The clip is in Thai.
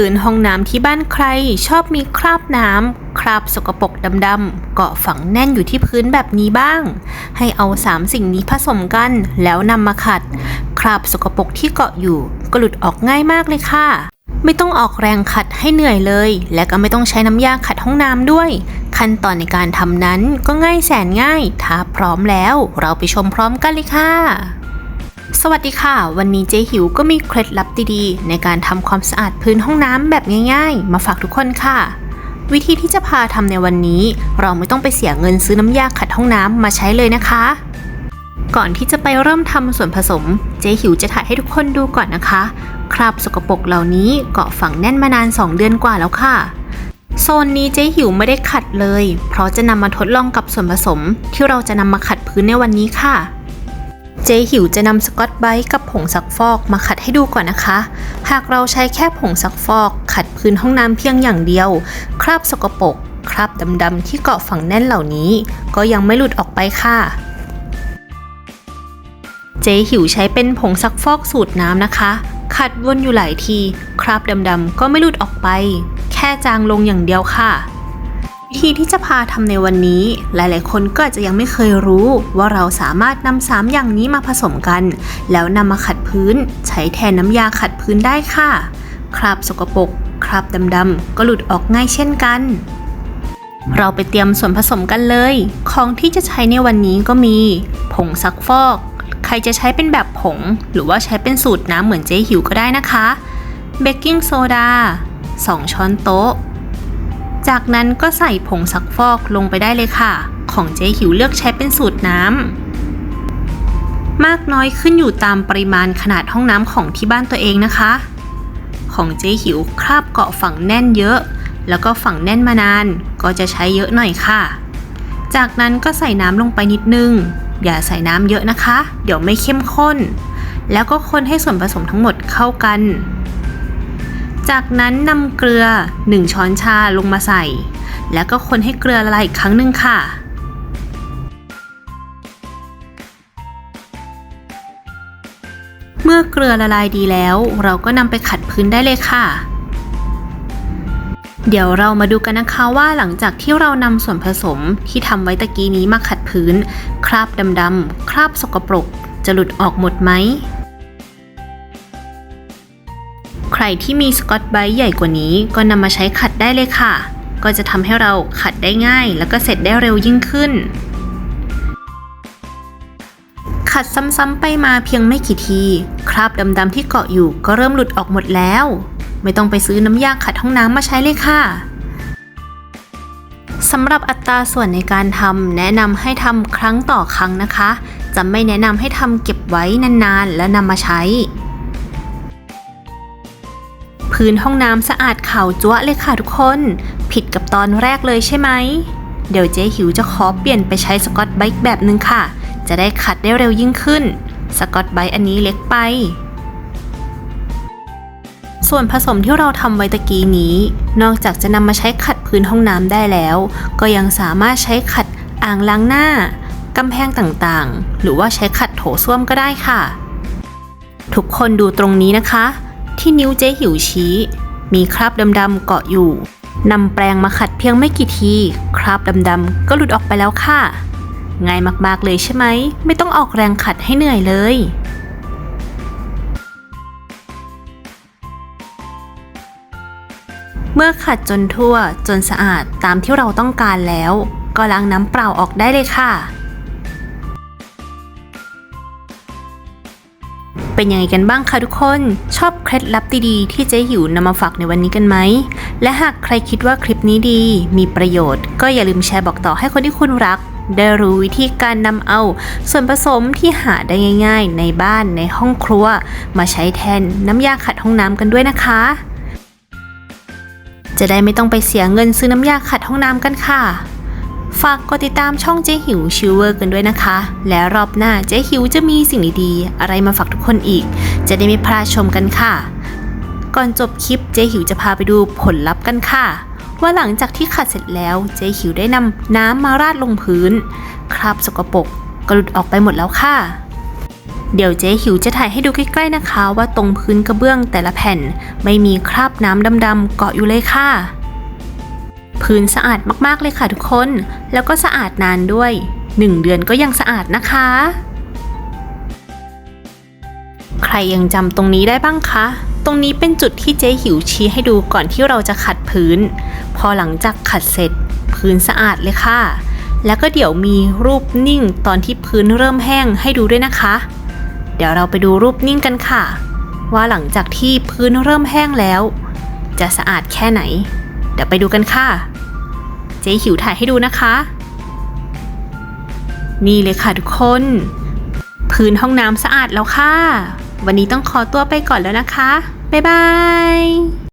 พื้นห้องน้ำที่บ้านใครชอบมีคราบน้ำคราบสกปรกดำๆเกาะฝังแน่นอยู่ที่พื้นแบบนี้บ้าง ให้เอาสามสิ่งนี้ผสมกันแล้วนำมาขัด คราบสกปรกที่เกาะอยู่ก็หลุดออกง่ายมากเลยค่ะ ไม่ต้องออกแรงขัดให้เหนื่อยเลย และก็ไม่ต้องใช้น้ำยาขัดห้องน้ำด้วย ขั้นตอนในการทำนั้นก็ง่ายแสนง่าย ถ้าพร้อมแล้วเราไปชมพร้อมกันเลยค่ะ สวัสดีค่ะ วันนี้เจ๊หิวก็มีเคล็ดลับดีๆ ในการทำความสะอาดพื้นห้องน้ำแบบง่ายๆ มาฝากทุกคนค่ะ วิธีที่จะพาทำในวันนี้ เราไม่ต้องไปเสียเงินซื้อน้ำยาขัดห้องน้ำมาใช้เลยนะคะ ก่อนที่จะไปเริ่มทำส่วนผสม เจ๊หิวจะถ่ายให้ทุกคนดูก่อนนะคะ คราบสกปรกเหล่านี้เกาะฝังแน่นมานาน 2 เดือนกว่าแล้วค่ะโซนนี้เจ๊หิวไม่ได้ขัดเลย เพราะจะนำมาทดลองกับส่วนผสมที่เราจะนำมาขัดพื้นในวันนี้ค่ะ เจ๊หิวจะนำสกอตไบรท์กับผงซักฟอกมาขัดให้ดูก่อนนะคะ หากเราใช้แค่ผงซักฟอก ขัดพื้นห้องน้ำเพียงอย่างเดียว คราบสกปรกคราบดำๆที่เกาะฝังแน่นเหล่านี้ ก็ยังไม่หลุดออกไปค่ะ เจ๊หิวใช้เป็นผงซักฟอกสูตรน้ำนะคะ ขัดวนอยู่หลายที คราบดำๆก็ไม่หลุดออกไป แค่จางลงอย่างเดียวค่ะ ธีที่จะพาทำในวันนี้ หลายๆ คนก็อาจจะยังไม่เคยรู้ว่าเราสามารถนำสามอย่างนี้มาผสมกัน แล้วนำมาขัดพื้น ใช้แทนน้ำยาขัดพื้นได้ค่ะ คราบสกปรกคราบดำๆก็หลุดออกง่ายเช่นกัน เราไปเตรียมส่วนผสมกันเลย ของที่จะใช้ในวันนี้ก็มี ผงซักฟอก ใครจะใช้เป็นแบบผง หรือว่าใช้เป็นสูตรน้ำเหมือนเจ๊หิวก็ได้นะคะ เบกกิ้งโซดา 2 ช้อนโต๊ะ จากนั้นก็ใส่ผงซักฟอกลงไปได้เลยค่ะ ของเจ๊หิวเลือกใช้เป็นสูตรน้ำ มากน้อยขึ้นอยู่ตามปริมาณขนาดห้องน้ำของที่บ้านตัวเองนะคะ ของเจ๊หิวคราบเกาะฝังแน่นเยอะ แล้วก็ฝังแน่นมานาน ก็จะใช้เยอะหน่อยค่ะ จากนั้นก็ใส่น้ำลงไปนิดนึง อย่าใส่น้ำเยอะนะคะ เดี๋ยวไม่เข้มข้น แล้วก็คนให้ส่วนผสมทั้งหมดเข้ากัน จากนั้นนำเกลือ 1 ช้อนชาลงมาใส่ แล้วก็คนให้เกลือละลายอีกครั้งหนึ่งค่ะ เมื่อเกลือละลายดีแล้ว เราก็นำไปขัดพื้นได้เลยค่ะ เดี๋ยวเรามาดูกันนะคะว่าหลังจากที่เรานำส่วนผสมที่ทำไว้ตะกี้นี้มาขัดพื้น คราบดำๆคราบสกปรกจะหลุดออกหมดไหม รที่มีสกอตไบรท์ใหญ่กว่านี้ ก็นำมาใช้ขัดได้เลยค่ะ ก็จะทำให้เราขัดได้ง่าย แล้วก็เสร็จได้เร็วยิ่งขึ้น ขัดซ้ำๆไปมาเพียงไม่กี่ที คราบดำๆที่เกาะอยู่ก็เริ่มหลุดออกหมดแล้ว ไม่ต้องไปซื้อน้ำยาขัดห้องน้ำมาใช้เลยค่ะสำหรับอัตราส่วนในการทำแนะนำให้ทำครั้งต่อครั้งนะคะ จะไม่แนะนำให้ทำเก็บไว้นานๆ แล้วนำมาใช้ พื้นห้องน้ำสะอาดขาวจั๊วะเลยค่ะทุกคน ผิดกับตอนแรกเลยใช่ไหม เดี๋ยวเจ๊หิวจะขอเปลี่ยนไปใช้สกอตไบรท์แบบหนึ่งค่ะ จะได้ขัดได้เร็วยิ่งขึ้น สกอตไบรท์อันนี้เล็กไป ส่วนผสมที่เราทำไว้ตะกี้นี้ นอกจากจะนำมาใช้ขัดพื้นห้องน้ำได้แล้ว ก็ยังสามารถใช้ขัดอ่างล้างหน้ากำแพงต่างๆ หรือว่าใช้ขัดโถส้วมก็ได้ค่ะ ทุกคนดูตรงนี้นะคะ ที่นิ้วเจ๊หิวชี้ มีคราบดำๆเกาะอยู่นำแปรงมาขัดเพียงไม่กี่ที คราบดำๆก็หลุดออกไปแล้วค่ะ ง่ายมากๆเลยใช่ไหม ไม่ต้องออกแรงขัดให้เหนื่อยเลย เมื่อขัดจนทั่วจนสะอาดตามที่เราต้องการแล้ว ก็ล้างน้ำเปล่าออกได้เลยค่ะ เป็นยังไงกันบ้างคะทุกคน ชอบเคล็ดลับดีๆที่เจ๊หิวนำมาฝากในวันนี้กันไหม และหากใครคิดว่าคลิปนี้ดี มีประโยชน์ ก็อย่าลืมแชร์บอกต่อให้คนที่คุณรัก ได้รู้วิธีการนำเอา ส่วนผสมที่หาได้ง่าย ๆ ในบ้านในห้องครัว มาใช้แทนน้ำยาขัดห้องน้ำกันด้วยนะคะ จะได้ไม่ต้องไปเสียเงินซื้อน้ำยาขัดห้องน้ำกันค่ะ ฝากกดติดตามช่องเจ๊หิวชิวเวอร์กันด้วยนะคะ แล้วรอบหน้าเจ๊หิวจะมีสิ่งดีๆ อะไรมาฝากทุกคนอีก จะได้ไม่พลาดชมกันค่ะ ก่อนจบคลิปเจ๊หิวจะพาไปดูผลลัพธ์กันค่ะ ว่าหลังจากที่ขัดเสร็จแล้วเจ๊หิวได้นำน้ำมาราดลงพื้น คราบสกปรกก็หลุดออกไปหมดแล้วค่ะเดี๋ยวเจ๊หิวจะถ่ายให้ดูใกล้ๆนะคะ ว่าตรงพื้นกระเบื้องแต่ละแผ่น ไม่มีคราบน้ำดำๆเกาะอยู่เลยค่ะ พื้นสะอาดมากๆเลยค่ะทุกคน แล้วก็สะอาดนานด้วย 1 เดือนก็ยังสะอาดนะคะ ใครยังจำตรงนี้ได้บ้างคะตรงนี้เป็นจุดที่เจ๊หิวชี้ให้ดูก่อนที่เราจะขัดพื้น พอหลังจากขัดเสร็จ พื้นสะอาดเลยค่ะ แล้วก็เดี๋ยวมีรูปนิ่งตอนที่พื้นเริ่มแห้งให้ดูด้วยนะคะ เดี๋ยวเราไปดูรูปนิ่งกันค่ะ ว่าหลังจากที่พื้นเริ่มแห้งแล้ว จะสะอาดแค่ไหน เดี๋ยวไปดูกันค่ะ เจ๊หิวถ่ายให้ดูนะคะ นี่เลยค่ะทุกคน พื้นห้องน้ำสะอาดแล้วค่ะ วันนี้ต้องขอตัวไปก่อนแล้วนะคะ บ๊ายบาย